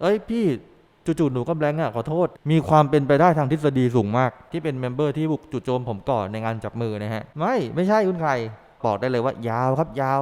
เอ้ยพี่จู่ๆหนูก็แบงค์อะขอโทษ มีความเป็นไปได้ทางทฤษฎีสูงมาก ที่เป็นเมมเบอร์ที่บุกจู่โจมผมก่อนในงานจับมือนะฮะ ไม่ไม่ใช่คุณใครบอกได้เลยว่ายาวครับยาว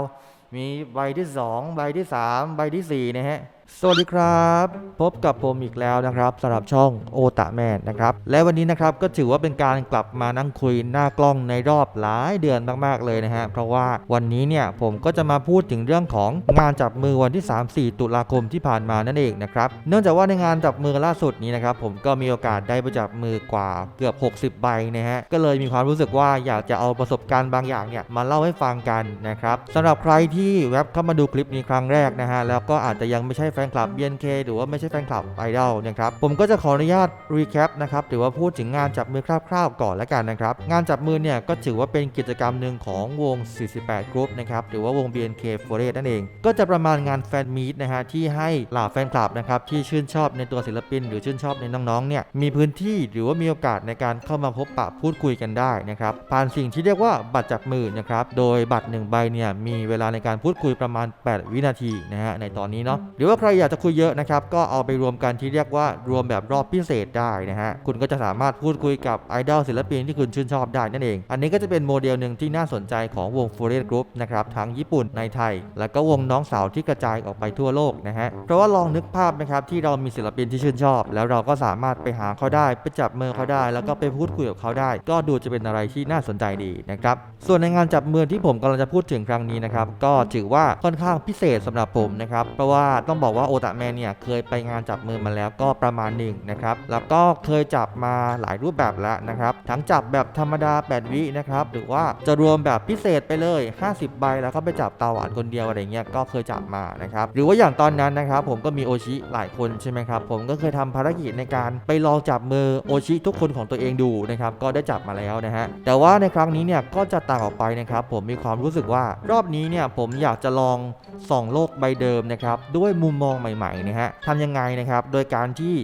มีใบที่ 2 ใบที่ 3 ใบทีสี่4นะฮะ สวัสดีครับ พบกับผมอีกแล้วนะครับสำหรับช่องโอตะแมนนะครับ และวันนี้นะครับก็ถือว่าเป็นการกลับมานั่งคุยหน้ากล้องในรอบหลายเดือนมากๆเลยนะฮะเพราะว่าวันนี้เนี่ยผมก็จะมาพูดถึงเรื่องของงานจับมือวันที่ 3-4 ตุลาคมที่ผ่านมานั่นเองนะครับเนื่องจากว่าในงานจับมือล่าสุดนี้นะครับผมก็มีโอกาสได้ไปจับมือกว่าเกือบ 60 ใบนะฮะก็เลยมีความรู้สึกว่าอยากจะเอาประสบการณ์บางอย่างเนี่ยมาเล่าให้ฟังกันนะครับสำหรับใครที่แวบเข้ามาดูคลิปนี้ครั้งแรกนะฮะแล้วก็อาจจะยังไม่ใช่ฟนคลับ BNK หรือว่าไม่ใช่แฟนคลับไอดอลนะครับผมก็จะขออนุญาตรีแคปนะครับหรือว่าพูดถึงงานจับมือคร่าวๆก่อนแล้วกันนะครับงานจับมือเนี่ยก็ถือว่าเป็นกิจกรรมหนึ่งของวง 48 Group นะครับหรือว่าวง BNK f o r e s t นั่นเอง ก็จะประมาณงานแฟนมีตนะฮะที่ให้เหล่าแฟนคลับนะครับที่ชื่นชอบในตัวศิลปิน หรือชื่นชอบในน้องๆเนี่ยมีพื้นที่หรือว่ามีโอกาสในการเข้ามาพบปะพูดคุยกันได้นะครับผ่านสิ่งที่เรียกว่าบัตรจับมือนะครับโดยบัตรหนึ่งใบเนี่ยมีเวลาในการพูดคุยประมาณ 8 วินาทีนะฮะในตอนนี้เนาะหรือว่าใครอยากจะคุยเยอะนะครับ ก็เอาไปรวมกันที่เรียกว่ารวมแบบรอบพิเศษได้นะฮะ คุณก็จะสามารถพูดคุยกับไอดอลศิลปินที่คุณชื่นชอบได้นั่นเอง อันนี้ก็จะเป็นโมเดลหนึ่งที่น่าสนใจของวง f o r e s t Group นะครับ ทั้งญี่ปุ่นในไทย แล้วก็วงน้องสาวที่กระจายออกไปทั่วโลกนะฮะ เพราะว่าลองนึกภาพนะครับที่เรามีศิลปินที่ชื่นชอบ แล้วเราก็สามารถไปหาเขาได้ไปจับมือเขาได้ แล้วก็ไปพูดคุยกับเขาได้ ก็ดูจะเป็นอะไรที่น่าสนใจดีนะครับ ส่วนในงานจับมือที่ผมกำลังจะพูดถึงครั้งนี้นะครับก็ถือว่าค่อนข้างพิเศษสำหรับผมนะครับเพราะว่าต้องบอกว่าโอตะแมนเนี่ยเคยไปงานจับมือมาแล้วก็ประมาณหนึ่งนะครับ แล้วก็เคยจับมาหลายรูปแบบแล้วนะครับ ทั้งจับแบบธรรมดา 8 วินะครับ หรือว่าจะรวมแบบพิเศษไปเลย 50 ใบแล้วก็ไปจับตาหวานคนเดียวอะไรเงี้ยก็เคยจับมานะครับ หรือว่าอย่างตอนนั้นนะครับ ผมก็มีโอชิหลายคนใช่ไหมครับ ผมก็เคยทำภารกิจในการไปลองจับมือโอชิทุกคนของตัวเองดูนะครับ ก็ได้จับมาแล้วนะฮะ แต่ว่าในครั้งนี้เนี่ยก็จะต่างออกไปนะครับ ผมมีความรู้สึกว่ารอบนี้เนี่ยผมอยากจะลองส่องโลกใบเดิมนะครับด้วยมุมมองใหม่ๆนะฮะทำยังไงนะครับ โดยการที่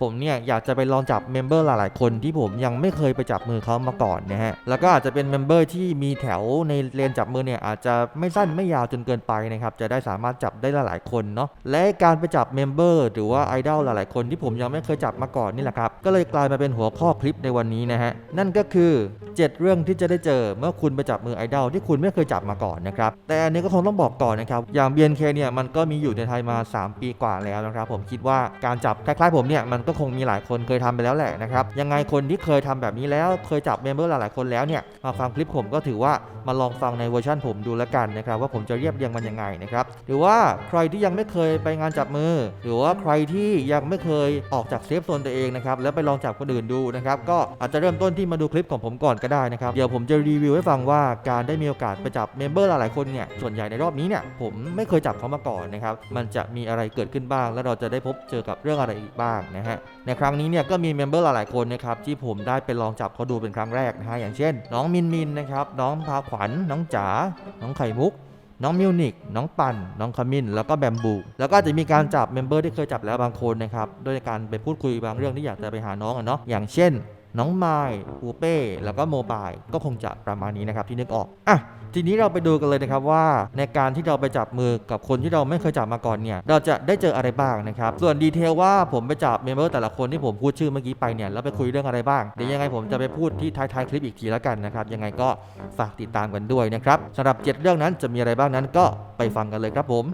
ผมเนี่ยอยากจะไปลองจับเมมเบอร์หลายๆ คนที่ผมยังไม่เคยไปจับมือเขามาก่อนนะฮะ แล้วก็อาจจะเป็นเมมเบอร์ที่มีแถวในเลนจับมือเนี่ยอาจจะไม่สั้นไม่ยาวจนเกินไปนะครับ จะได้สามารถจับได้หลายๆ คนเนาะ และการไปจับเมมเบอร์หรือว่าไอดอลหลายๆ คนที่ผมยังไม่เคยจับมาก่อนนี่แหละครับ ก็เลยกลายมาเป็นหัวข้อคลิปในวันนี้นะฮะ นั่นก็คือ 7 เรื่องที่จะได้เจอเมื่อคุณไปจับมือไอดอลที่คุณไม่เคยจับมาก่อนนะครับ แต่อันนี้ก็คงต้องบอกก่อนนะครับ อย่าง BNK เนี่ยมันก็มีอยู่ในไทยมา 3 ปีกว่าแล้วนะครับ ผมคิดว่าการจับคล้ายๆผมเนี่ยมันก็คงมีหลายคนเคยทำไปแล้วแหละนะครับยังไงคนที่เคยทำแบบนี้แล้วเคยจับเมมเบอร์หลายๆคนแล้วเนี่ยมาฟังคลิปผมก็ถือว่ามาลองฟังในเวอร์ชันผมดูแล้วกันนะครับว่าผมจะเรียบเรียงมันยังไงนะครับหรือว่าใครที่ยังไม่เคยไปงานจับมือ หรือว่าใครที่ยังไม่เคยออกจากเซฟโซนตัวเองนะครับแล้วไปลองจับคนอื่นดูนะครับก็อาจจะเริ่มต้นที่มาดูคลิปของผมก่อนก็ได้นะครับเดี๋ยวผมจะรีวิวให้ฟังว่าการได้มีโอกาสไปจับเมมเบอร์หลายๆคนเนี่ยส่วนใหญ่ในรอบนี้เนี่ยผมไม่เคยจับเขามาก่อนนะครับมันจะมีอะไรเกิดขึ้นบ้าง แล้วเราจะได้พบเจอกับเรื่องอะไรอีกบ้างนะฮะในครั้งนี้เนี่ยก็มีเมมเบอร์หลายๆคนนะครับที่ผมได้ไปลองจับเขาดูเป็นครั้งแรกนะฮะอย่างเช่น น้องมินมินนะครับน้องพาขวัญน้องจ๋าน้องไข่มุกน้องมิวนิก น้องปัน น้องขมินแล้วก็แบมบู แล้วก็จะมีการจับเมมเบอร์ที่เคยจับแล้วบางคนนะครับ โดยการไปพูดคุยบางเรื่องที่อยากจะไปหาน้องอะเนาะ อย่างเช่น น้องไมล์ปูเป้ แล้วก็โมบายก็คงจะประมาณนี้นะครับที่นึกออก อะ ทีนี้เราไปดูกันเลยนะครับว่า ในการที่เราไปจับมือกับคนที่เราไม่เคยจับมาก่อนเนี่ย เราจะได้เจออะไรบ้างนะครับ ส่วนดีเทลว่าผมไปจับเมมเบอร์แต่ละคนที่ผมพูดชื่อเมื่อกี้ไปเนี่ยแล้วไปคุยเรื่องอะไรบ้าง เดี๋ยวยังไงผมจะไปพูดที่ท้ายๆคลิปอีกทีแล้วกันนะครับ ยังไงก็ฝากติดตามกันด้วยนะครับสำหรับ 7 เรื่องนั้นจะมีอะไรบ้างนั้นก็ ไปฟังกันเลยครับผม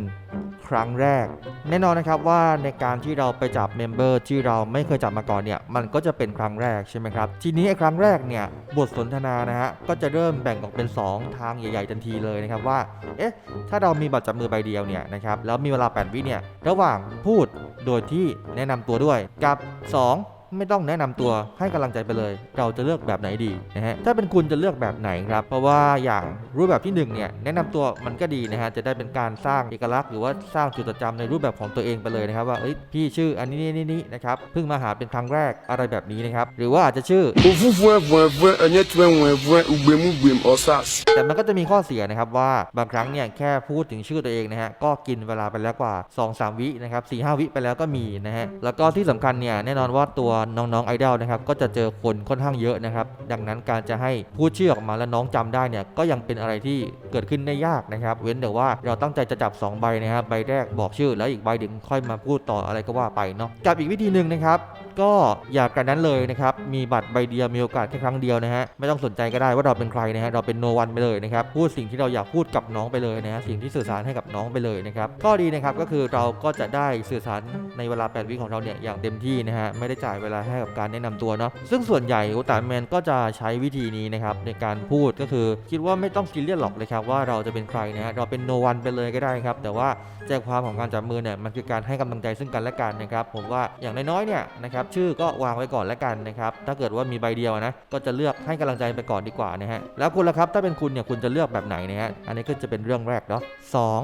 1. ครั้งแรก แน่นอนนะครับว่าในการที่เราไปจับเมมเบอร์ที่เราไม่เคยจับมาก่อนเนี่ยมันก็จะเป็นครั้งแรกใช่ไหมครับ ทีนี้ไอ้ครั้งแรกเนี่ยบทสนทนานะฮะก็จะเริ่มแบ่งออกเป็น 2 ทางใหญ่ๆทันทีเลยนะครับว่า เอ๊ะ ถ้าเรามีบัตรจับมือใบเดียวเนี่ยนะครับแล้วมีเวลา 8 วิเนี่ยระหว่างพูดโดยที่แนะนำตัวด้วยกับ 2 ไม่ต้องแนะนำตัวให้กำลังใจไปเลย เราจะเลือกแบบไหนดีนะฮะถ้าเป็นคุณจะเลือกแบบไหนครับ เพราะว่าอย่างรูปแบบที่หนึ่งเนี่ยแนะนำตัวมันก็ดีนะฮะจะได้เป็นการสร้างเอกลักษณ์หรือว่าสร้างจุดประจำในรูปแบบของตัวเองไปเลยนะครับว่าเอ้ยพี่ชื่ออันนี้นี่นี่นะครับเพิ่งมาหาเป็นครั้งแรกอะไรแบบนี้นะครับหรือว่าอาจจะชื่อ Ofufuɛ vɔɛvɔɛ ɛnyɛ tuɛ ŋuɛvɔɛ ugbemugblem ɔsas. แต่มันก็จะมีข้อเสียนะครับว่าบางครั้งเนี่ยแค่พูดถึงชื่อตัวเองนะฮะก็กินเวลาไปแล้วกว่า 2-3 วินะครับ4-5 วิไปแล้วก็มีนะฮะแล้วก็ที่สำคัญเนี่ยแน่นอนว่าตัวน้องๆไอดอลนะครับก็จะเจอคนค่อนข้างเยอะนะครับ ดังนั้นการจะให้พูดชื่อออกมาแล้วน้องจำได้เนี่ยก็ยังเป็นอะไรที่เกิดขึ้นได้ยากนะครับ เว้นแต่ว่าเราตั้งใจจะจับ 2 ใบนะครับใบแรกบอกชื่อแล้วอีกใบหนึ่งค่อยมาพูดต่ออะไรก็ว่าไปเนาะกับอีกวิธีหนึ่งนะครับก็อยากกันนั้นเลยนะครับ มีบัตรใบเดียวมีโอกาสแค่ครั้งเดียวนะฮะ ไม่ต้องสนใจก็ได้ว่าเราเป็นใครนะฮะ เราเป็นโนวันไปเลยนะครับ พูดสิ่งที่เราอยากพูดกับน้องไปเลยนะฮะ สิ่งที่สื่อสารให้กับน้องไปเลยนะครับข้อดีนะครับ ก็คือเราก็จะได้สื่อสารในเวลา 8 วิของเราเนี่ยอย่างเต็มที่นะฮะ ไม่ได้จ่ายเววลาให้กับการแนะนำตัวเนาะซึ่งส่วนใหญ่อุตาแมนก็จะใช้วิธีนี้นะครับในการพูดก็คือคิดว่าไม่ต้องซีเรียสหรอกเลยครับว่าเราจะเป็นใครนะฮะเราเป็นโนวันไปเลยก็ได้ครับ แต่ว่าใจความของการจับมือเนี่ยมันคือการให้กำลังใจซึ่งกันและกันนะครับผมว่าอย่างน้อยๆเนี่ยนะครับชื่อก็วางไว้ก่อนแล้วกันนะครับถ้าเกิดว่ามีใบเดียวนะก็จะเลือกให้กำลังใจไปก่อนดีกว่านะฮะแล้วคุณล่ะครับถ้าเป็นคุณเนี่ยคุณจะเลือกแบบไหนนะฮะอันนี้ก็จะเป็นเรื่องแรกเนาะสอง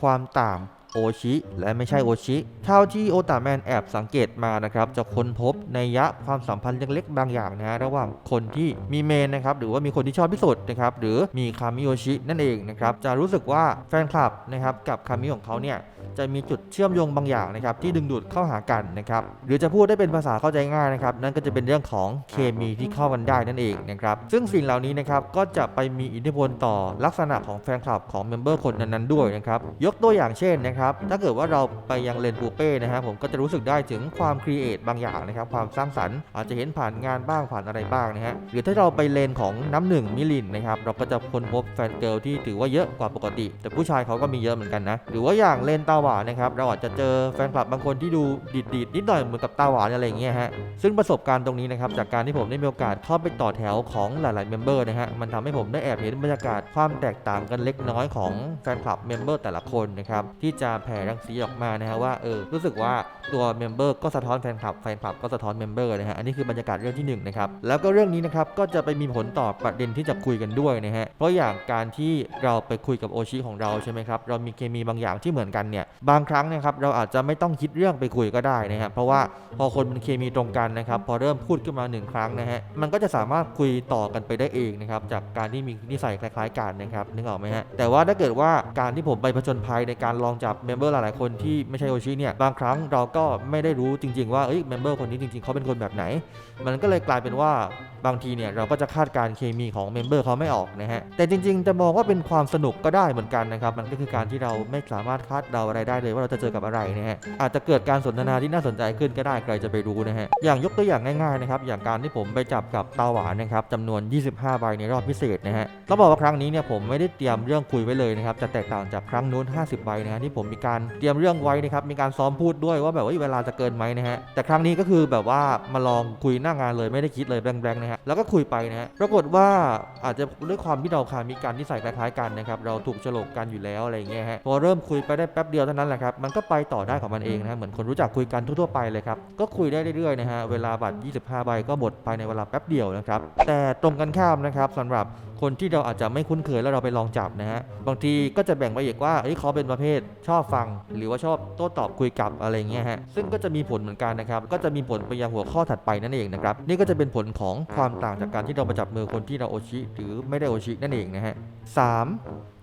ความต่าง โอชิและไม่ใช่โอชิเท่าที่โอตาแมนแอบสังเกตมานะครับจะค้นพบในยะความสัมพันธ์เล็กๆ บางอย่างนะระหว่างคนที่มีเมนนะครับหรือว่ามีคนที่ชอบที่สุดนะครับหรือมีคามิโอชินั่นเองนะครับจะรู้สึกว่าแฟนคลับนะครับกับคามิของเขาเนี่ยจะมีจุดเชื่อมโยงบางอย่างนะครับที่ดึงดูดเข้าหากันนะครับหรือจะพูดได้เป็นภาษาเข้าใจง่ายนะครับนั่นก็จะเป็นเรื่องของเคมีที่เข้ากันได้นั่นเองนะครับซึ่งสิ่งเหล่านี้นะครับก็จะไปมีอิทธิพลต่อลักษณะของแฟนคลับของเมมเบอร์คนนั้นๆด้วยนะครับยกตัวอย่างเช่นนะครับถ้าเกิดว่าเราไปยังเลนปูเป้นะฮะผมก็จะรู้สึกได้ถึงความครีเอทบางอย่างนะครับ ความสร้างสรรค์อาจจะเห็นผ่านงานบ้างผ่านอะไรบ้างนะฮะหรือถ้าเราไปเลนของน้ำหนึ่งมิลินนะครับ เราก็จะค้นพบแฟนเกิลที่ถือว่าเยอะกว่าปกติ แต่ผู้ชายเขาก็มีเยอะเหมือนกันนะ หรือว่าอย่างเลนตาหวานนะครับ เราอาจจะเจอแฟนคลับบางคนที่ดูดีดๆนิดหน่อยเหมือนกับตาหวานอะไรอย่างเงี้ยฮะซึ่งประสบการณ์ตรงนี้นะครับจากการที่ผมได้มีโอกาสเข้าไปต่อแถวของหลายๆเมมเบอร์นะฮะมันทำให้ผมได้แอบเห็นบรรยากาศความแตกต่างกันเล็กน้อยของแฟนคลับเมมเบอร์แต่ละคนนะครับที่จะแผ่รังสีออกมานะฮะว่าเออรู้สึกว่าตัวเมมเบอร์ก็สะท้อนแฟนคลับแฟนคลับก็สะท้อนเมมเบอร์นะฮะอันนี้คือบรรยากาศเรื่องที่หนึ่งนะครับแล้วก็เรื่องนี้นะครับก็จะไปมีผลต่อประเด็นที่จะคุยกันด้วยนะฮะเพราะอย่างการที่เราไปคุยกับโอชิของเราใช่ไหมครับเรามีเคมีบางอย่างที่เหมือนกันเนี่ยบางครั้งนะครับเราอาจจะไม่ต้องคิดเรื่องไปคุยก็ได้นะครับเพราะว่าพอคนมันเคมีตรงกันนะครับพอเริ่มพูดขึ้นมาหนึ่งครั้งนะฮะมันก็จะสามารถคุยต่อกันไปได้เองนะครับจากการที่มีนิสัยคล้ายๆกันนะครับนึกออกไหมฮะแต่ว่าถ้าเกิดว่าการที่ผมไปผจญภัยในการลองจับเมมเบอร์หลายๆคนที่ไม่ใช่โอชิเนี่ยบางครั้งเราก็ไม่ได้รู้จริง ๆ ว่าเอ้ยเมมเบอร์คนนี้จริง ๆเขาเป็นคนแบบไหน มันก็เลยกลายเป็นว่าบางทีเนี่ยเราก็จะคาดการเคมีของเมมเบอร์เขาไม่ออกนะฮะ แต่จริง ๆ จะมองว่าเป็นความสนุกก็ได้เหมือนกันนะครับ มันก็คือการที่เราไม่สามารถคาดเดาอะไรได้เลยว่าเราจะเจอกับอะไรนะฮะ อาจจะเกิดการสนทนาที่น่าสนใจขึ้นก็ได้ใครจะไปรู้นะฮะ อย่างยกตัวอย่างง่ายๆนะครับ อย่างการที่ผมไปจับกับตาหวานนะครับจำนวน 25 ใบในรอบพิเศษนะฮะต้องบอกว่าครั้งนี้เนี่ยผมไม่ได้เตรียมเรื่องคุยไว้เลยนะครับ จะแตกต่างจากครั้งนู้น 50 ใบนะฮะที่ผมมีการเตรียมเรื่องไว้นะครับมีการซ้อมพูดด้วยว่าแบบว่าเวลาจะเกินไหมนะฮะแต่ครั้งนี้ก็คือแบบว่ามาลองคุยหน้างานเลยไม่ได้คิดเลยแบงๆนะฮะแล้วก็คุยไปนะฮะปรากฏว่าอาจจะด้วยความที่เราคามีการนิสัยคล้ายๆกันนะครับเราถูกฉลกกันอยู่แล้วอะไรอย่างเงี้ยฮะพอเริ่มคุยไปได้แป๊บเดียวเท่านั้นแหละครับมันก็ไปต่อได้ของมันเองนะฮะเหมือนคนรู้จักคุยกันทั่วๆไปเลยครับก็คุยได้เรื่อยๆนะฮะเวลาบัตร 25 ใบก็หมดภายในเวลาแป๊บเดียวนะครับแต่ตรงกันข้ามนะครับสำหรับคนที่เราอาจจะไม่คุ้นเคยแล้วเราไปลองจับนะฮะบางทีก็จะแบ่งไปอีกว่าเอ้ยเขาเป็นประเภทชอบฟัง หรือว่าชอบโต้ตอบคุยกับอะไรเงี้ยฮะซึ่งก็จะมีผลเหมือนกันนะครับก็จะมีผลไปยังหัวข้อถัดไปนั่นเองนะครับนี่ก็จะเป็นผลของความต่างจากการที่เราไปจับมือคนที่เราโอชิ หรือไม่ได้โอชินั่นเองนะฮะสาม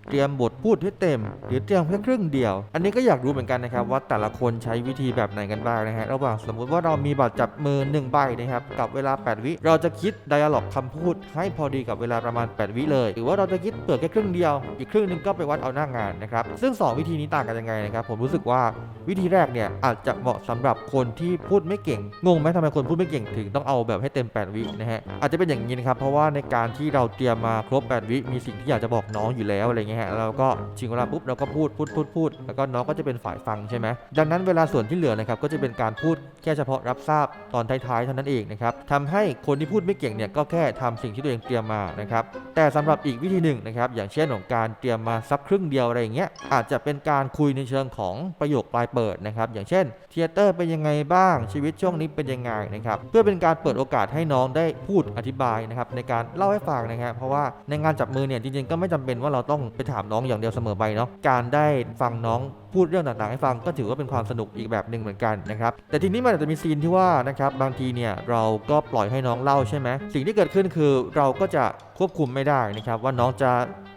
เตรียมบทพูดให้เต็ม หรือเตรียมแค่ครึ่งเดียว อันนี้ก็อยากรู้เหมือนกันนะครับว่าแต่ละคนใช้วิธีแบบไหนกันบ้างนะฮะระหว่างสมมุติว่าเรามีบัตรจับมือ1ใบนะครับกับเวลา 8 วิ เราจะคิดไดอะล็อกคำพูด ให้พอดีกับเวลาประมาณ 8 วิเลย หรือว่าเราจะคิดเปิดแค่ครึ่งเดียว อีกครึ่งหนึงก็ไปวัดเอาหน้างานนะครับซึ่ง 2 วิธีนี้ต่างกันยังไงนะครับผมรู้สึกว่าวิธีแรกเนี่ยอาจจะเหมาะสำหรับคนที่พูดไม่เก่งงงไหมทำไมคนพูดไม่เก่งถึงต้องเอาแบบให้เต็ม 8 วินะฮะอาจจะเป็นอย่างนี้นะครับเพราะว่าในการที่เราเตรียมมาครบ 8 วิมีสิ่งที่อยากจะบอกน้องอยู่แล้วอะไรเงี้ยฮะเราก็ชิงเวลาปุ๊บเราก็พูดพูดพูดพูดแล้วก็น้องก็จะเป็นฝ่ายฟังใช่ไหมดังนั้นเวลาส่วนที่เหลือนะครับก็จะเป็นการพูดแค่เฉพาะรับทราบตอนท้ายๆเท่านั้นเองนะครับทำให้คนที่พูดไม่เก่งเนี่ยก็แค่ทำสิ่งที่ตัวเองเตรียมมานะครับแต่สำหรับอีกวิธีหนึ่งนะครับอย่างเช่นของการเตรียมมาสักครึ่งเดียวอะไรอย่างเงี้ยอาจจะเป็นการคุยในเชิงของประโยคปลายเปิดนะครับอย่างเช่นเทเตอร์เป็นยังไงบ้างชีวิตช่วงนี้เป็นยังไงนะครับเพื่อเป็นการเปิดโอกาสให้น้องได้พูดอธิบายนะครับในการเล่าให้ฟังนะครับเพราะว่าในงานจับมือเนี่ยจริงๆก็ไม่จำเป็นว่าเราต้องไปถามน้องอย่างเดียวเสมอไปเนาะการได้ฟังน้อง พูดเรื่องต่างๆให้ฟังก็ถือว่าเป็นความสนุกอีกแบบหนึ่งเหมือนกันนะครับแต่ทีนี้มันอาจจะมีซีนที่ว่านะครับบางทีเนี่ยเราก็ปล่อยให้น้องเล่าใช่ไหมสิ่งที่เกิดขึ้นคือเราก็จะควบคุมไม่ได้นะครับว่าน้องจะ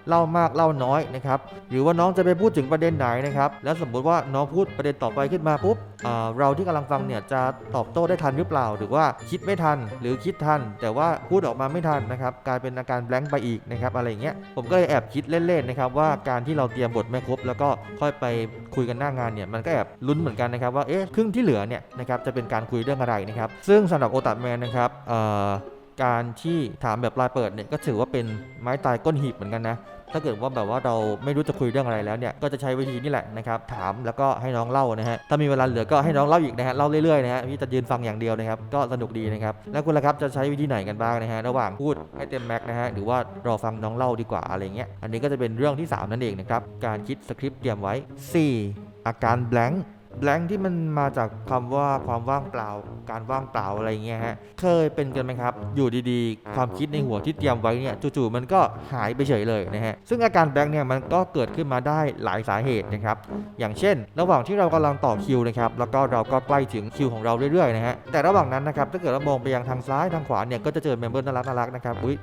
เล่ามากเล่าน้อยนะครับหรือว่าน้องจะไปพูดถึงประเด็นไหนนะครับแล้วสมมุติว่าน้องพูดประเด็นต่อไปขึ้นมาปุ๊บเราที่กำลังฟังเนี่ยจะตอบโต้ได้ทันหรือเปล่า หรือว่าคิดไม่ทันหรือคิดทัน แต่ว่าพูดออกมาไม่ทันนะครับกลายเป็นอาการแบงค์ไปอีกนะครับอะไรเงี้ยผมก็เลยแอบคิดเล่นๆนะครับว่าการที่เราเตรียมบทไม่ครบแล้วก็ค่อยไปคุยกันหน้างานเนี่ยมันก็แอบลุ้นเหมือนกันนะครับว่าเอ๊ะครึ่งที่เหลือเนี่ยนะครับจะเป็นการคุยเรื่องอะไรนะครับซึ่งสำหรับโอตาแมนนะครับการที่ถามแบบปลายเปิดเนี่ยก็ถือว่าเป็นไม้ตายก้นหีบเหมือนกันนะ ถ้าเกิดว่าแบบว่าเราไม่รู้จะคุยเรื่องอะไรแล้วเนี่ยก็จะใช้วิธีนี่แหละนะครับถามแล้วก็ให้น้องเล่านะฮะถ้ามีเวลาเหลือก็ให้น้องเล่าอีกนะฮะเล่าเรื่อยๆนะฮะพี่จะยืนฟังอย่างเดียวนะครับก็สนุกดีนะครับแล้วคุณล่ะครับจะใช้วิธีไหนกันบ้างนะฮะระหว่างพูดให้เต็มแม็กนะฮะหรือว่ารอฟังน้องเล่าดีกว่าอะไรเงี้ยอันนี้ก็จะเป็นเรื่องที่ 3 นั่นเองนะครับการคิดสคริปต์เตรียมไว้ 4 อาการแแบงค์ที่มันมาจากคำว่าความว่างเปล่า การว่างเปล่าอะไรเงี้ยฮะ เคยเป็นกันไหมครับ อยู่ดีๆ ความคิดในหัวที่เตรียมไว้เนี่ยจู่ๆมันก็หายไปเฉยเลยนะฮะ ซึ่งอาการแบงค์เนี่ยมันก็เกิดขึ้นมาได้หลายสาเหตุนะครับ อย่างเช่น ระหว่างที่เรากำลังต่อคิวนะครับ แล้วก็เราก็ใกล้ถึงคิวของเราเรื่อยๆนะฮะ แต่ระหว่างนั้นนะครับ ถ้าเกิดเรามองไปยังทางซ้ายทางขวาเนี่ย ก็จะเจอเมมเบอร์น่ารักๆนะครับ อุ้ย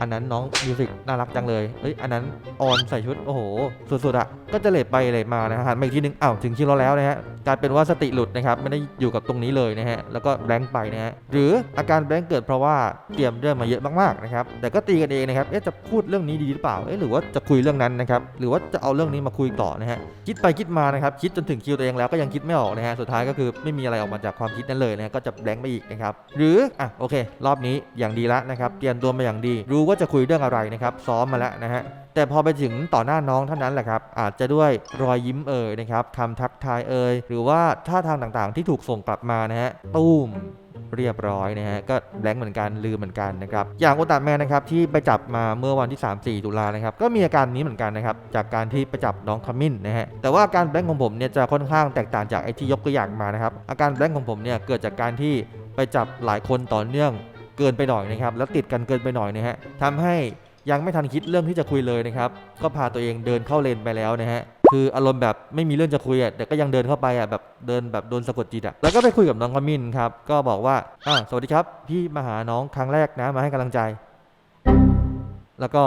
อันนั้นน้องมิวสิกน่ารักจังเลยเฮ้ยอันนั้นออนใส่ชุดโอ้โหสุดๆอะก็จะเลทไปเลทมานะฮะหันมาอีกทีนึงอ้าวถึงคิวเราแล้วนะฮะกลายเป็นว่าสติหลุดนะครับไม่ได้อยู่กับตรงนี้เลยนะฮะแล้วก็แบงค์ไปนะฮะหรืออาการแบงค์เกิดเพราะว่าเตรียมเรื่องมาเยอะมากๆนะครับแต่ก็ตีกันเองนะครับเอ๊ะจะพูดเรื่องนี้ดีหรือเปล่าเอ๊ะหรือว่าจะคุยเรื่องนั้นนะครับหรือว่าจะเอาเรื่องนี้มาคุยต่อนะฮะคิดไปคิดมานะครับคิดจนถึงคิวตัวเองแล้วก็ยังคิดไม่ออกนะฮะสุดท้ายก็คือไม่มีอะไรออกมาจากความคิดนั้นเลยนะก็จะแบงค์ไปอีกนะครับหรืออะโอเค รอบนี้อย่างดีละนะครับเตรียมตัวมาอย่างดีรูว่าจะคุยเรื่องอะไรนะครับ ซ้อมมาแล้วนะฮะแต่พอไปถึงต่อหน้าน้องเท่านั้นแหละครับ อาจจะด้วยรอยยิ้มเอ่ยนะครับคำทักทายเอ่ยหรือว่าท่าทางต่างๆ ที่ถูกส่งกลับมานะฮะตุ้มเรียบร้อยนะฮะก็แบงค์เหมือนกันลืมเหมือนกันนะครับอย่างโอตาแมนนะครับที่ไปจับมาเมื่อวันที่ 3-4 ตุลานะครับก็มีอาการนี้เหมือนกันนะครับจากการที่ไปจับน้องขมิ้นนะฮะแต่ว่าอาการแบงค์ของผมเนี่ยจะค่อนข้างแตกต่างจากไอที่ยกตัวอย่างมานะครับอาการแบงค์ของผมเนี่ยเกิดจากการที่ไปจับหลายคนต่อเนื่อง เกินไปหน่อยนะครับ แล้วติดกันเกินไปหน่อยนะฮะทำให้ยังไม่ทันคิดเรื่องที่จะคุยเลยนะครับ ก็พาตัวเองเดินเข้าเลนไปแล้วนะฮะ คืออารมณ์แบบไม่มีเรื่องจะคุยอะ แต่ก็ยังเดินเข้าไปอะแบบเดินแบบโดนสะกดจิตอะ แล้วก็ไปคุยกับน้องขมิ้นครับ ก็บอกว่า อ่าสวัสดีครับ พี่มาหาน้องครั้งแรกนะมาให้กำลังใจ แล้วก็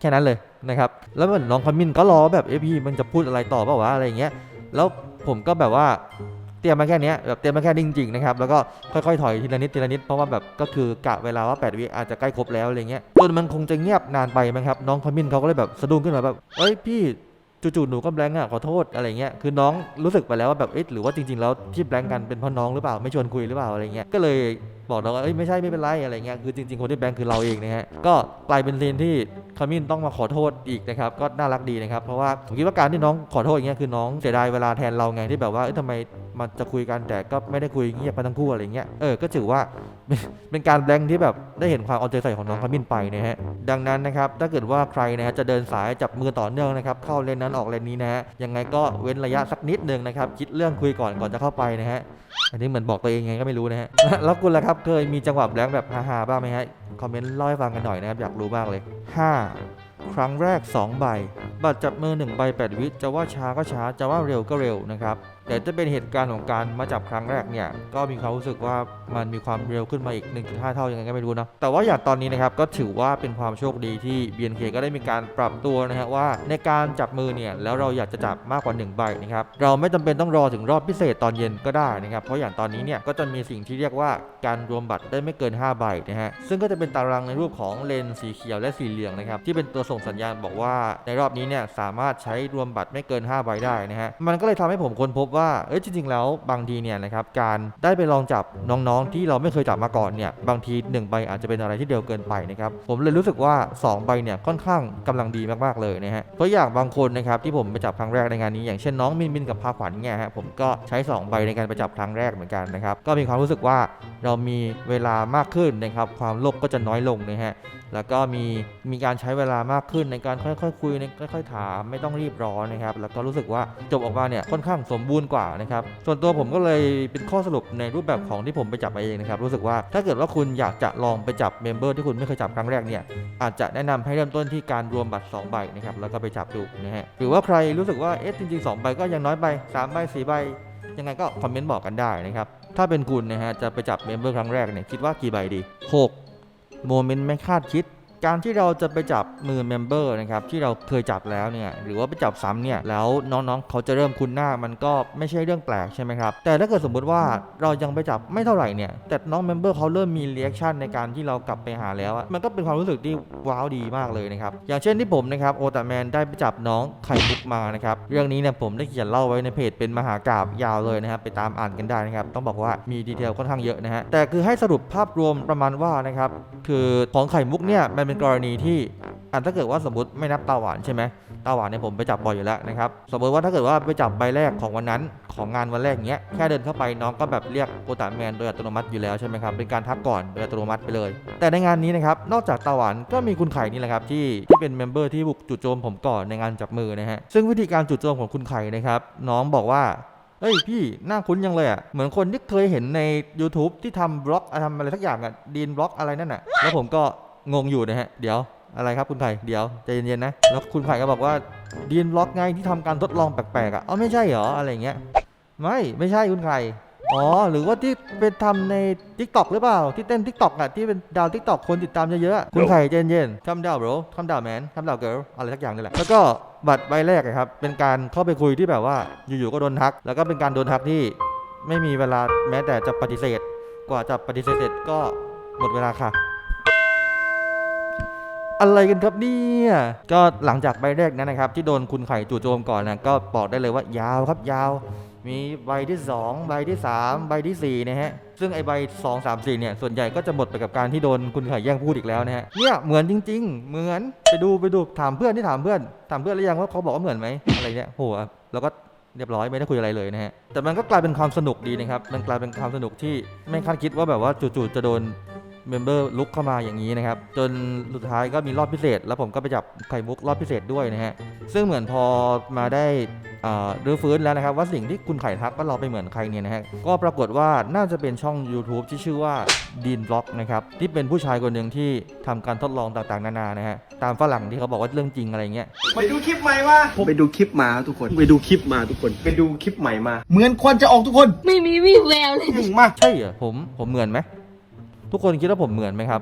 แค่นั้นเลยนะครับ แล้วเหมือนน้องขมิ้นก็รอแบบเอะพี่มันจะพูดอะไรต่อเปล่าวะอะไรอย่างเงี้ย แล้วผมก็แบบว่า เตรียมมาแค่นี้แบบเตรียมมาแค่นี้จริงๆนะครับแล้วก็ค่อยๆถอยทีละนิดทีละนิดเพราะว่าแบบก็คือกะเวลาว่า 8 วิอาจจะใกล้ครบแล้วอะไรเงี้ยจนมันคงจะเงียบนานไปมั้งครับน้องคอมมินเขาก็เลยแบบสะดุ้งขึ้นมาแบบเอ้ยพี่จู่ๆหนูก็แบงก์อะขอโทษอะไรเงี้ยคือน้องรู้สึกไปแล้วว่าแบบเอ๊ะหรือว่าจริงๆแล้วที่แบงก์กันเป็นเพราะน้องหรือเปล่าไม่ชวนคุยหรือเปล่าอะไรเงี้ยก็เลย บอกน้องว่าเอ้ยไม่ใช่ไม่เป็นไรอะไรเงี้ยคือจริงๆ คนที่แบงก์คือเราเองนะฮะก็กลายเป็นซีนที่คอมมินต้องมาขอโทษอีกนะครับก็น่ารักดีนะครับเพราะว่าผมคิดว่าการที่น้องขอโทษอย่างเงี้ยคือน้องเสียดายเวลาแทนเราไงที่แบบว่าเอ้ยทำไมมันจะคุยกันแต่ก็ไม่ได้คุยเงียบไปทั้งคู่อะไรเงี้ยเออก็ถือว่าเป็นการแบงค์ที่แบบได้เห็นความเอาใจใส่ของน้องขมิ้นไปนะฮะดังนั้นนะครับถ้าเกิดว่าใครนะฮะจะเดินสายจับมือต่อเนื่องนะครับเข้าเลนนั้นออกเลนนี้นะฮะยังไงก็เว้นระยะสักนิดนึงนะครับคิดเรื่องคุยก่อนก่อนจะเข้าไปนะฮะอันนี้เหมือนบอกตัวเองไงก็ไม่รู้นะฮะแล้วคุณล่ะครับเคยมีจังหวะแบงค์แบบฮาๆบ้างไหมฮะคอมเมนต์เล่าให้ฟังกันหน่อยนะครับ อยากรู้มากเลย 5 ครั้งแรก 2 ใบ บัตรจับมือ 1 ใบ 8 วิจะว่าช้าก็ช้าจะว่าเร็วก็เร็วนะครับ แต่จะเป็นเหตุการณ์ของการมาจับครั้งแรกเนี่ยก็มีความรู้สึกว่ามันมีความเร็วขึ้นมาอีก 1.5 เท่ายังไงก็ไม่รู้นะแต่ว่าอย่างตอนนี้นะครับก็ถือว่าเป็นความโชคดีที่ BNK ก็ได้มีการปรับตัวนะฮะว่า ในการจับมือเนี่ยแล้วเราอยากจะจับมากกว่า1ใบนะครับเราไม่จำเป็นต้องรอถึงรอบพิเศษตอนเย็นก็ได้นะครับเพราะอย่างตอนนี้เนี่ยก็จะมีสิ่งที่เรียกว่าการรวมบัตรได้ไม่เกิน 5 ใบนะฮะซึ่งก็จะเป็นตารางในรูปของเลนสีเขียวและสีเหลืองนะครับที่เป็นตัวส่งสัญญาณบอกว่า ในรอบนี้เนี่ยสามารถใช้รวมบัตรไม่เกิน 5 ใบได้นะฮะมันก็เลยทำให้ผมค้นพบว่าเอ้ยจริงๆแล้วบางทีเนี่ยนะครับการได้ไปลองจับน้องๆ ที่เราไม่เคยจับมาก่อนเนี่ยบางที1ใบอาจจะเป็นอะไรที่เร็วเกินไปนะครับผมเลยรู้สึกว่า 2 ใบเนี่ยค่อนข้างกำลังดีมากๆเลยนะฮะเพราะอย่างบางคนนะครับที่ผมไปจับครั้งแรกในงานนี้อย่างเช่นน้องมินมินกับพาขวัญเนี่ยฮะผมก็ใช้ 2 ใบในการไปจับครั้งแรกเหมือนกันนะครับก็มีความรู้สึกว่าเรามีเวลามากขึ้นนะครับความโลภก็จะน้อยลงนะฮะแล้วก็มีมีการใช้เวลามากขึ้นในการค่อยๆคุยในค่อยๆถามไม่ต้องรีบร้อนนะครับแล้วก็รู้สึกว่าจบออกมาเนี่ยค่อนข้างสมบูรณ์กว่านะครับ ส่วนตัวผมก็เลยเป็นข้อสรุปในรูปแบบของที่ผมไปจับมาเองนะครับ รู้สึกว่าถ้าเกิดว่าคุณอยากจะลองไปจับเมมเบอร์ที่คุณไม่เคยจับครั้งแรกเนี่ย อาจจะแนะนำให้เริ่มต้นที่การรวมบัตร2ใบนะครับ แล้วก็ไปจับดูนะฮะ หรือว่าใครรู้สึกว่าเอ๊ะจริงๆ2ใบก็ยังน้อยไป3ใบ4ใบ ยังไงก็คอมเมนต์บอกกันได้นะครับ ถ้าเป็นคุณนะฮะจะไปจับเมมเบอร์ครั้งแรกเนี่ยคิดว่ากี่ใบดี6โมเมนต์ไม่คาดคิด การที่เราจะไปจับมือเมมเบอร์นะครับที่เราเคยจับแล้วเนี่ยหรือว่าไปจับซ้ำเนี่ยแล้วน้องๆ เขาจะเริ่มคุ้นหน้ามันก็ไม่ใช่เรื่องแปลกใช่ไหมครับแต่ถ้าเกิดสมมุติว่าเรายังไปจับไม่เท่าไหร่เนี่ยแต่น้องเมมเบอร์เขาเริ่มมีเรีแอคชั่นในการที่เรากลับไปหาแล้ว มันก็เป็นความรู้สึกที่ว้าวดีมากเลยนะครับอย่างเช่นที่ผมนะครับโอตาแมนได้ไปจับน้องไข่มุกมานะครับเรื่องนี้เนี่ยผมได้เขียนเล่าไว้ในเพจเป็นมหากราบยาวเลยนะครับไปตามอ่านกันได้นะครับต้องบอกว่ามีดีเทลค่อนข้างเยอะนะฮะแต่คือให้สรุปภาพรวมประมาณว่านะครับคือของไข่มุกเนี่ยมันเป็นกรณีที่อะถ้าเกิดว่าสมมติไม่นับตาหวานใช่ไหมตาหวานเนี่ยผมไปจับบ่อยอยู่แล้วนะครับสมมติว่าถ้าเกิดว่าไปจับใบแรกของวันนั้นของงานวันแรกเงี้ยแค่เดินเข้าไปน้องก็แบบเรียกโอตาแมนโดยอัตโนมัติอยู่แล้วใช่ไหมครับเป็นการทักก่อนโดยอัตโนมัติไปเลย แต่ในงานนี้นะครับนอกจากตาหวานก็มีคุณไข่นี่แหละครับที่ที่เป็นเมมเบอร์ที่บุกจู่โจมผมก่อนในงานจับมือนะฮะซึ่งวิธีการจู่โจมของคุณไข่นะครับน้องบอกว่าเอ้ยพี่หน้าคุ้นยังเลยอะเหมือนคนที่เคยเห็นใน YouTube ที่ทำบล็อกทำอะไรสักอย่างอะดีนบล็อกอะไรนั่นอะแล้วผมก็ งงอยู่นะฮะ เดี๋ยวอะไรครับคุณไข่เดี๋ยวใจเย็นๆนะ แล้วคุณไข่ก็บอกว่าดีนล็อกไงที่ทำการทดลองแปลกๆอะอ๋อไม่ใช่เหรออะไรเงี้ย ไม่ไม่ใช่คุณไข่อ๋อหรือว่าที่เป็นทำใน t ิ k t o k หรือเปล่า ที่เต้น t ิ k t o k อะที่เป็นดาว t ิ k t o k คนติดตามเยอะๆคุณไข่ใจเย็นๆคำดาว bro คำดาวแมนคำดาวเกิร์ลอะไรสักอย่างนี่แหละแล้วก็บัตรใบแรกครับเป็นการเข้าไปคุยที่แบบว่าอยู่ๆก็โดนทัก แล้วก็เป็นการโดนทักที่ไม่มีเวลาแม้แต่จะปฏิเสธ กว่าจะปฏิเสธเสร็จก็หมดเวลาค่ะ อะไรกันครับเนี่ยก็หลังจากใบแรกนั้นนะครับที่โดนคุณไข่จู่โจมก่อนนะก็บอกได้เลยว่ายาวครับยาว มีใบที่ 2 ใบที่ 3 ใบทีสี่4นะฮะซึ่งไอใบ2 3 4เนี่ยส่วนใหญ่ก็จะหมดไปกับการที่โดนคุณไข่แย่งพูดอีกแล้วนะฮะเนี่ยเหมือนจริง ๆ เหมือนไปดูไปดูถามเพื่อนที่ถามเพื่อนถามเพื่อนหรือยังว่าเขาบอกว่าเหมือนไหมอะไรเนี่ยโหแล้วก็เรียบร้อยไม่ได้คุยอะไรเลยนะฮะ แต่มันก็กลายเป็นความสนุกดีนะครับ มันกลายเป็นความสนุกที่ไม่คาดคิดว่าแบบว่าจู่ๆจะโดน เมมเบอร์ลุกเข้ามาอย่างนี้นะครับ จนสุดท้ายก็มีรอบพิเศษ แล้วผมก็ไปจับไข่มุกรอบพิเศษด้วยนะฮะ ซึ่งเหมือนพอมาได้อ่ารื้อฟื้นแล้วนะครับ ว่าสิ่งที่คุณไข่ทักว่าเราไปเหมือนใครเนี่ยนะฮะ ก็ปรากฏว่าน่าจะเป็นช่อง YouTube ที่ชื่อว่าดีนบล็อกนะครับ ที่เป็นผู้ชายคนหนึ่งที่ทำการทดลองต่างๆ นานานะฮะ ตามฝรั่งที่เขาบอกว่าเรื่องจริงอะไรเงี้ยไปดูคลิปใหม่มาผมไปดูคลิปมาทุกคน ไปดูคลิปมาทุกคน ไปดูคลิปใหม่มา เหมือนควันจะออกทุกคน ไม่มีวี่แววเลยหนึ่งมาใช่เหรอผมผมเหมือนไหม ทุกคนคิดว่าผมเหมือนไหมครับ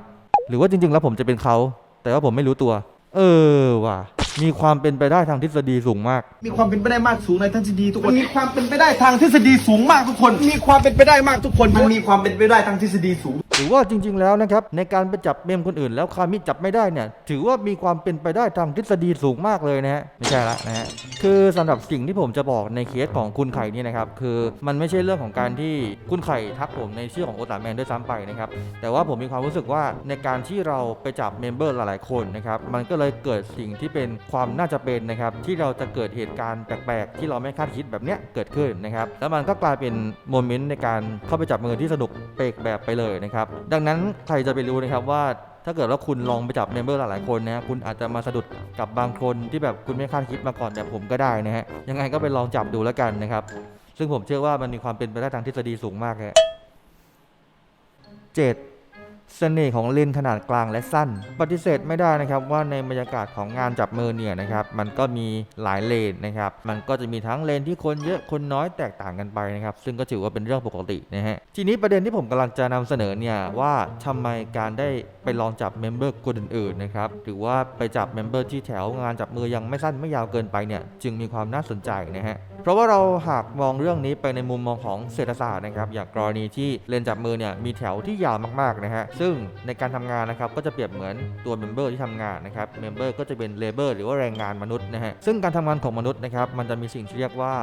หรือว่าจริง ๆ แล้วผมจะเป็นเขา แต่ว่าผมไม่รู้ตัว เออว่ะ มีความเป็นไปได้ทางทฤษฎีสูงมาก มีความเป็นไปได้มากสูงในทฤษฎีทุกคน มีความเป็นไปได้ทางทฤษฎีสูงมากทุกคน มีความเป็นไปได้มากทุกคน มันมีความเป็นไปได้ทางทฤษฎีสูง หรือว่าจริง ๆ แล้วนะครับในการไปจับเมมคนอื่น แล้วคามิจับไม่ได้เนี่ยถือว่ามีความเป็นไปได้ทางทฤษฎีสูงมากเลยนะฮะไม่ใช่ละนะฮะคือสำหรับสิ่งที่ผมจะบอกในเคสของคุณไข่นี่นะครับคือมันไม่ใช่เรื่องของการที่คุณไข่ทักผมในชื่อของโอตาแมนด้วยซ้ำไปนะครับแต่ว่าผมมีความรู้สึกว่าในการที่เราไปจับเมมเบอร์หลายๆคนนะครับมันก็เลยเกิดสิ่งที่เป็นความน่าจะเป็นนะครับที่เราจะเกิดเหตุการณ์แปลกๆ ที่เราไม่คาดคิดแบบเนี้ยเกิดขึ้นนะครับแล้วมันก็กลายเป็นโมเมนต์ในการเข้าไปจับมือที่สนุกเปกแบบไปเลยนะครับดังนั้นใครจะไปรู้นะครับว่าถ้าเกิดว่าคุณลองไปจับเมมเบอร์หลายๆคนนะฮะคุณอาจจะมาสะดุดกับบางคนที่แบบคุณไม่คาดคิดมาก่อนแบบผมก็ได้นะฮะยังไงก็ไปลองจับดูแล้วกันนะครับ ซึ่งผมเชื่อว่ามันมีความเป็นไปได้ทางทฤษฎีสูงมากฮะเจ็ด เสน่ห์ของเลนขนาดกลางและสั้น ปฏิเสธไม่ได้นะครับว่าในบรรยากาศของงานจับมือเนี่ยนะครับมันก็มีหลายเลนนะครับมันก็จะมีทั้งเลนที่คนเยอะคนน้อยแตกต่างกันไปนะครับซึ่งก็ถือว่าเป็นเรื่องปกตินะฮะทีนี้ประเด็นที่ผมกำลังจะนำเสนอเนี่ยว่าทำไมการได้ไปลองจับเมมเบอร์คนอื่นๆนะครับหรือว่าไปจับเมมเบอร์ที่แถวงานจับมือยังไม่สั้นไม่ยาวเกินไปเนี่ยจึงมีความน่าสนใจนะฮะเพราะว่าเราหากมองเรื่องนี้ไปในมุมมองของเศรษฐศาสตร์นะครับอย่างกรณีที่เลนจับมือเนี่ยมีแถวที่ยาวมากๆนะฮะซึ่งในการทำงานนะครับก็จะเปรียบเหมือนตัวเมมเบอร์ที่ทำงานนะครับเมมเบอร์ก็จะเป็นเลเบอร์หรือว่าแรงงานมนุษย์นะฮะซึ่งการทำงานของมนุษย์นะครับมันจะมีสิ่งที่เรียกว่า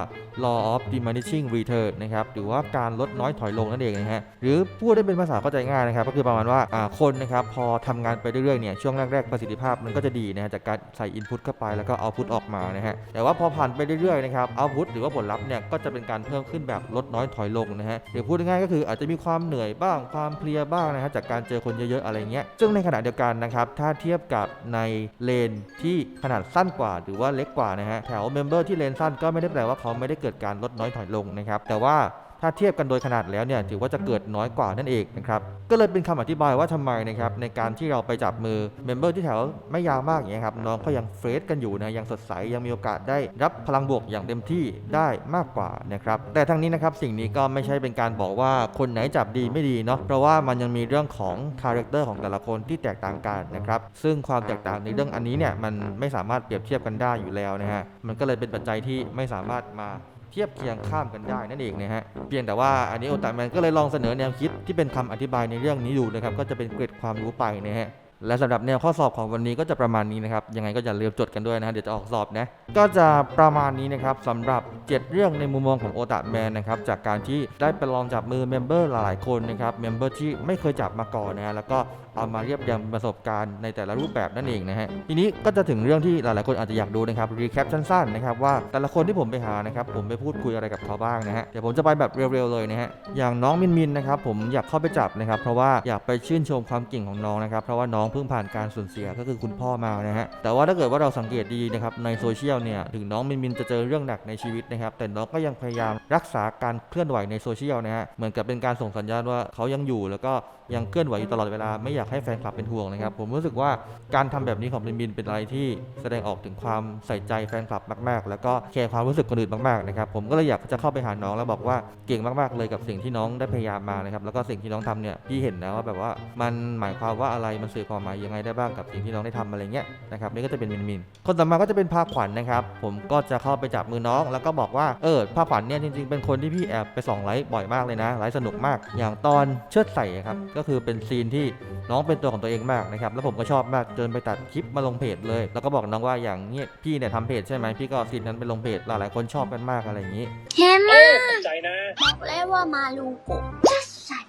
law of diminishing return นะครับหรือว่าการลดน้อยถอยลงนั่นเองนะฮะหรือพูดได้เป็นภาษาเข้าใจง่ายนะครับ ก็คือประมาณว่าอ่าคนนะครับพอทำงานไปเรื่อยๆเนี่ยช่วงแรกๆประสิทธิภาพมันก็จะดีนะฮะจากการใส่ input เข้าไปแล้วก็ output ออกมานะฮะแต่ว่าพอผ่านไปเรื่อยๆนะครับ output หรือว่าผลลัพธ์เนี่ยก็จะเป็นการเพิ่มขึ้นแบบลดน้อยถอยลงนะฮะหรือพูดง่ายๆก็คืออาจจะมีความเหนื่อยบ้างความเพลียบ้างนะฮะจากการเจอคนเยอะๆอะไรเงี้ยซึ่งในขณะเดียวกันนะครับถ้าเทียบกับในเลนที่ขนาดสั้นกว่า หรือว่าเล็กกว่านะฮะแถวเมมเบอร์ที่เลนสั้นก็ไม่ได้แปลว่าเขาไม่ได้เกิดการลดน้อยถอยลงนะครับแต่ว่า ถ้าเทียบกันโดยขนาดแล้วเนี่ยถือว่าจะเกิดน้อยกว่านั่นเองนะครับก็เลยเป็นคำอธิบายว่าทำไมนะครับในการที่เราไปจับมือเมมเบอร์ที่แถวไม่ยาวมากอย่างเงี้ยครับน้องเขายังเฟรชกันอยู่นะยังสดใสยังมีโอกาสได้รับพลังบวกอย่างเต็มที่ได้มากกว่านะครับแต่ทั้งนี้นะครับสิ่งนี้ก็ไม่ใช่เป็นการบอกว่าคนไหนจับดีไม่ดีเนาะเพราะว่ามันยังมีเรื่องของคาแรคเตอร์ของแต่ละคนที่แตกต่างกันนะครับซึ่งความแตกต่างในเรื่องอันนี้เนี่ยมันไม่สามารถเปรียบเทียบกันได้อยู่แล้วนะฮะมันก็เลยเป็นปัจจัยที่ไม่สามารถมา เทียบเคียงข้ามกันได้นั่นเองนะฮะเพียงแต่ว่าอันนี้โอตาแมนก็เลยลองเสนอแนวคิดที่เป็นคำอธิบายในเรื่องนี้ดูนะครับก็จะเป็นเกร็ดความรู้ไปนะฮะและสำหรับแนวข้อสอบของวันนี้ก็จะประมาณนี้นะครับ ยังไงก็อย่าลืมจดกันด้วยนะฮะเดี๋ยวจะออกสอบนะ ก็จะประมาณนี้นะครับสำหรับ 7 เรื่องในมุมมองของโอตาแมนนะครับ จากการที่ได้ไปลองจับมือเมมเบอร์หลายๆคนนะครับเมมเบอร์ที่ไม่เคยจับมาก่อนนะฮะแล้วก็ เอามาเรียบเรียงประสบการณ์ในแต่ละรูปแบบนั่นเองนะฮะทีนี้ก็จะถึงเรื่องที่หลายๆคนอาจจะอยากดูนะครับรีแคปสั้นๆนะครับว่าแต่ละคนที่ผมไปหานะครับผมไปพูดคุยอะไรกับเขาบ้างนะฮะเดี๋ยวผมจะไปแบบเร็วๆเลยนะฮะอย่างน้องมินมินนะครับผมอยากเข้าไปจับนะครับเพราะว่าอยากไปชื่นชมความเก่งของน้องนะครับเพราะว่าน้องเพิ่งผ่านการสูญเสียก็คือคุณพ่อมานะฮะแต่ว่าถ้าเกิดว่าเราสังเกตดีนะครับในโซเชียลเนี่ยถึงน้องมินมินจะเจอเรื่องหนักในชีวิตนะครับแต่น้องก็ยังพยายามรักษาการเคลื่อนไหวในโซเชียลนะฮะเหมือนกับเป็นการส่งสัญญาณว่าเขายังอยู่แล้วก็ยังเคลื่อนไหวอยู่ตลอดเวลาไม่อยากให้แฟนคลับเป็นห่วงนะครับ ผมรู้สึกว่าการทำแบบนี้ของมินมินเป็นอะไรที่แสดงออกถึงความใส่ใจแฟนคลับมาก ๆ แล้วก็แคร์ความรู้สึกคนอื่นมากๆนะครับผมก็เลยอยากจะเข้าไปหาน้องแล้วบอกว่าเก่งมากๆเลยกับสิ่งที่น้องได้พยายามมานะครับแล้วก็สิ่งที่น้องทำเนี่ยพี่เห็นนะว่าแบบว่ามันหมายความว่าอะไรมันสื่อความหมายยังไงได้บ้างกับสิ่งที่น้องได้ทำอะไรเงี้ยนะครับนี่ก็จะเป็นมินมินคนต่อมาก็จะเป็นพาขวัญนะครับ ผมก็จะเข้าไปจับมือน้อง แล้วก็บอกว่าเออพาขวัญเนี่ยจริงๆเป็นคนที่พี่แอบไปส่องไลฟ์บ่อยมากเลยนะไลฟ์สนุกมาก อย่างตอนเชิดใส่ครับก็คือเป็นซีนที่น้องเป็นตัวของตัวเองมากนะครับแล้วผมก็ชอบมากจนไปตัดคลิปมาลงเพจเลย แล้วก็บอกน้องว่าอย่างเนี้ยพี่เนี่ยทำเพจใช่ไหมพี่ก็เอาซีนนั้นไปลงเพจหลายๆคนชอบกันมากอะไรอย่างนี้ เห็นไหมโอ้ขอบใจนะ บอกแล้วว่ามาลูโกะจัดใส่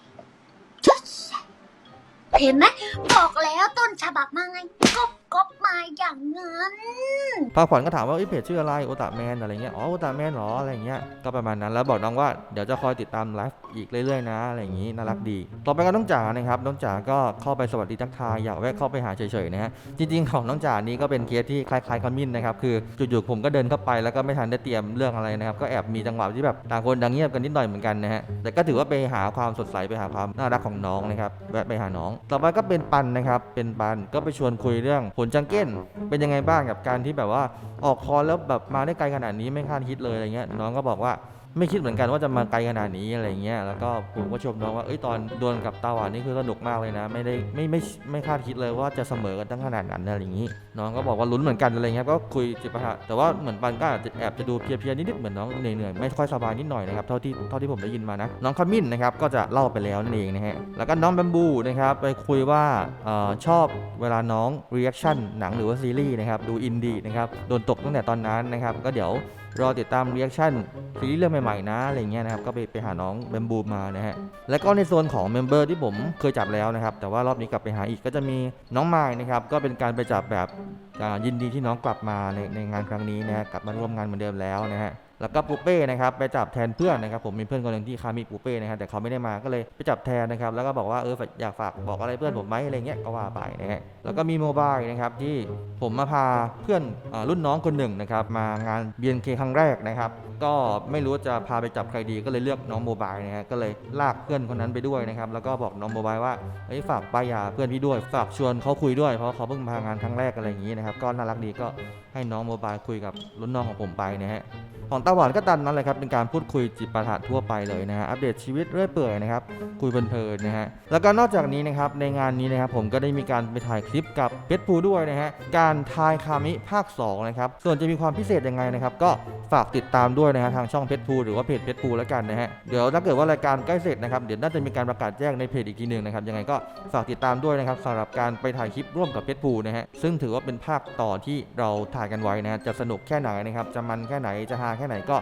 จัดใส่เห็นไหมบอกแล้วต้นฉบับมาไงก๊อป ก๊อปมาอย่างนั้นพาขวัญก็ถามว่าเพจชื่ออะไรโอตาแมนอะไรเงี้ย อ๋อโอตาแมนเหรออะไรเงี้ย ก็ประมาณนั้น แล้วบอกน้องว่าเดี๋ยวจะคอยติดตามไลฟ์อีกเรื่อยๆนะอะไรอย่างงี้น่ารักดี ต่อไปก็น้องจ๋านะครับ น้องจ๋าก็เข้าไปสวัสดีทักทายอยากแวะเข้าไปหาเฉยๆนะฮะ จริงๆของน้องจ๋านี้ก็เป็นเคสที่คล้ายๆคอมมินนะครับ คือจู่ๆผมก็เดินเข้าไปแล้วก็ไม่ทันได้เตรียมเรื่องอะไรนะครับ ก็แอบมีจังหวะที่แบบต่างคนต่างเงียบกันนิดหน่อยเหมือนกันนะฮะ แต่ก็ถือว่าไปหาความสดใสไปหาความน่ารักของน้องนะครับ แวะไปหาน้อง ต่อไปก็เป็นปันนะครับ เป็นปันก็ไปชวนคุยเรื่องผลจังเก้นเป็นยังไงบ้างกับการที่แบบว่าออกคอร์สแล้วแบบมาได้ไกลขนาดนี้ไม่คาดคิดเลยอะไรเงี้ยน้องก็บอกว่า ไม่คิดเหมือนกันว่าจะมาไกลขนาดนี้อะไรเงี้ย แล้วก็ผมก็ชมน้องว่า เอ้ยตอนดวลกับตาหวานนี่คือสนุกมากเลยนะ ไม่ได้ไม่ไม่ไม่คาดคิดเลยว่าจะเสมอกันตั้งขนาดนั้นอะไรอย่างนี้ น้องก็บอกว่าลุ้นเหมือนกันอะไรเงี้ย ก็คุยจิปาถะแต่ว่าเหมือนปันก็อาจจะแอบจะดูเพลียๆนิดๆเหมือนน้องเหนื่อยๆไม่ค่อยสบายนิดหน่อยนะครับ เท่าที่เท่าที่ผมได้ยินมานะ น้องขมิ้นนะครับ ก็จะเล่าไปแล้วนั่นเองนะฮะ แล้วก็น้องแบมบูนะครับ ไปคุยว่าเออชอบเวลาน้องรีแอคชั่นหนังหรือว่าซีรีส์นะครับ ดูอินดี้นะครับ โดนตกตั้งแต่ตอนนั้นนะครับ ก็เดี๋ยว รอติดตามรีแอคชั่นซีรีส์เรื่องใหม่ๆนะอะไรเงี้ยนะครับก็ไปไปหาน้องแบมบูมานะฮะแล้วก็ในโซนของเมมเบอร์ที่ผมเคยจับแล้วนะครับแต่ว่ารอบนี้กลับไปหาอีกก็จะมีน้องไม้นะครับก็เป็นการไปจับแบบยินดีที่น้องกลับมาในในงานครั้งนี้นะฮะกลับมาร่วมงานเหมือนเดิมแล้วนะฮะ แล้วก็ปูเป้นะครับไปจับแทนเพื่อนนะครับผมมีเพื่อนคนหนึ่งที่คามิปูเป้นะครับแต่เขาไม่ได้มาก็เลยไปจับแทนนะครับแล้วก็บอกว่าเอออยากฝากบอกอะไรเพื่อนผมไหมอะไรเงี้ยก็ว่าไปนะฮะแล้วก็มีโมบายนะครับที่ผมมาพาเพื่อนอรุ่นน้องคนหนึ่งนะครับมางาน BNK ครั้งแรกนะครับก็ไม่รู้จะพาไปจับใครดีก็เลยเลือกน้องโมบายนะฮะก็เลยลากเพื่อนคนนั้นไปด้วยนะครับแล้วก็บอกน้องโมบายว่าเฮ้ยฝากป้ายยาเพื่อนพี่ด้วยฝากชวนเขาคุยด้วยเพราะเขาเพิ่งมางานครั้งแรกอะไรอย่างนี้นะครับก็น่ารักดีก็ให้น้องโมบายคุยกับรุ่นน้องของผมไปนะฮะของตาหวานก็ตามนั้นเลยครับเป็นการพูดคุยจิตประทะทั่วไปเลยนะฮะอัปเดตชีวิตเรื่อยเปื่อยนะครับคุยเพลินๆนะฮะแล้วก็นอกจากนี้นะครับในงานนี้นะครับผมก็ได้มีการไปถ่ายคลิปกับเพชรภูด้วยนะฮะการทายคามิภาค2นะครับส่วนจะมีความพิเศษยังไงนะครับก็ฝากติดตามด้วยนะฮะทางช่องเพชรภูหรือว่าเพจเพชรภูแล้วกันนะฮะเดี๋ยวถ้าเกิดว่ารายการใกล้เสร็จนะครับเดี๋ยวน่าจะมีการประกาศแจ้งในเพจอีกทีหนึ่งนะครับยังไงก็ฝากติดตามด้วยนะครับสำหรับการไปถ่ายคลิปร่วมกับเพชรภูนะฮะซึ่งถือว่าเป็นภาคต่อที่เราถ่ายกันไว้นะฮะจะสนุกแค่ไหนนะครับจะมันแค่ไหนจะฮาแค่ไหนก็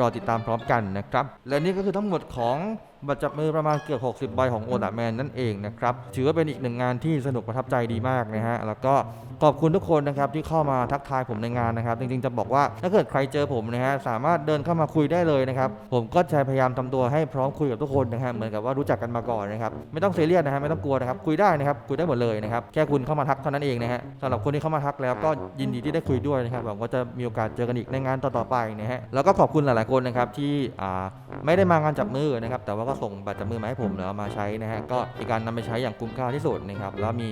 รอติดตามพร้อมกันนะครับ และนี่ก็คือทั้งหมดของ บัตรจับมือประมาณเกือบ 60 ใบของโอตาแมนนั่นเองนะครับ ถือว่าเป็นอีกหนึ่งงานที่สนุกประทับใจดีมากนะฮะ แล้วก็ขอบคุณทุกคนนะครับที่เข้ามาทักทายผมในงานนะครับ จริงๆจะบอกว่าถ้าเกิดใครเจอผมนะฮะสามารถเดินเข้ามาคุยได้เลยนะครับ ผมก็จะพยายามทำตัวให้พร้อมคุยกับทุกคนนะฮะเหมือนกับว่ารู้จักกันมาก่อนนะครับไม่ต้องเซเรียสนะฮะไม่ต้องกลัวนะครับคุยได้นะครับคุยได้หมดเลยนะครับแค่คุณเข้ามาทักเท่านั้นเองนะฮะสำหรับคนที่เข้ามาทักแล้วก็ยินดีที่ได้คุยด้วยนะครับหวังว่าจะมีโอกาสเจอกันอีกในงานต่อๆไปนะฮะแล้วก็ขอบคุณหลายๆคนนะครับที่อ่าไม่ได้มางานจับมือนะครับแต่ว่าก็ส่งบัตรจับมือมาให้ผมแล้วมาใช้นะฮะก็มีการนำไปใช้อย่างคุ้มค่าที่สุดนะครับแล้วมี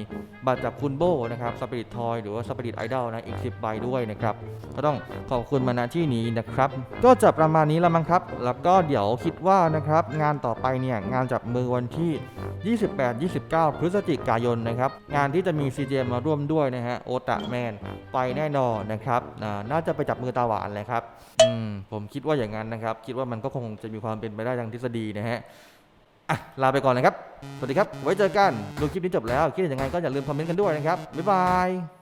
บัตรจับคุณโบนะครับสปิริตทอยหรือว่าสปิริตไอดอลนะอีก 10ใบด้วยนะครับก็ต้องขอบคุณมาณที่นี้นะครับ ก็จะประมาณนี้ล้วมั้งครับ แล้วก็เดี๋ยวคิดว่านะครับงานต่อไปเนี่ยงานจับมือวันที่ 28-29 พฤศจิกายนนะครับงานที่จะมี CJM มาร่วมด้วยนะฮะโอตะแมนไปแน่นอนนะครับน่าจะไปจับมือตาหวานเลยครับอืมผมคิดว่าอย่างนั้นนะครับ คิดว่ามันก็คงจะมีความเป็นไปได้ทางทฤษฎีนะฮะ อะลาไปก่อนเลยครับ สวัสดีครับ ไว้เจอกัน ดูคลิปนี้จบแล้ว คิดเห็นยังไงก็อย่าลืมคอมเมนต์กันด้วยนะครับ บ๊ายบาย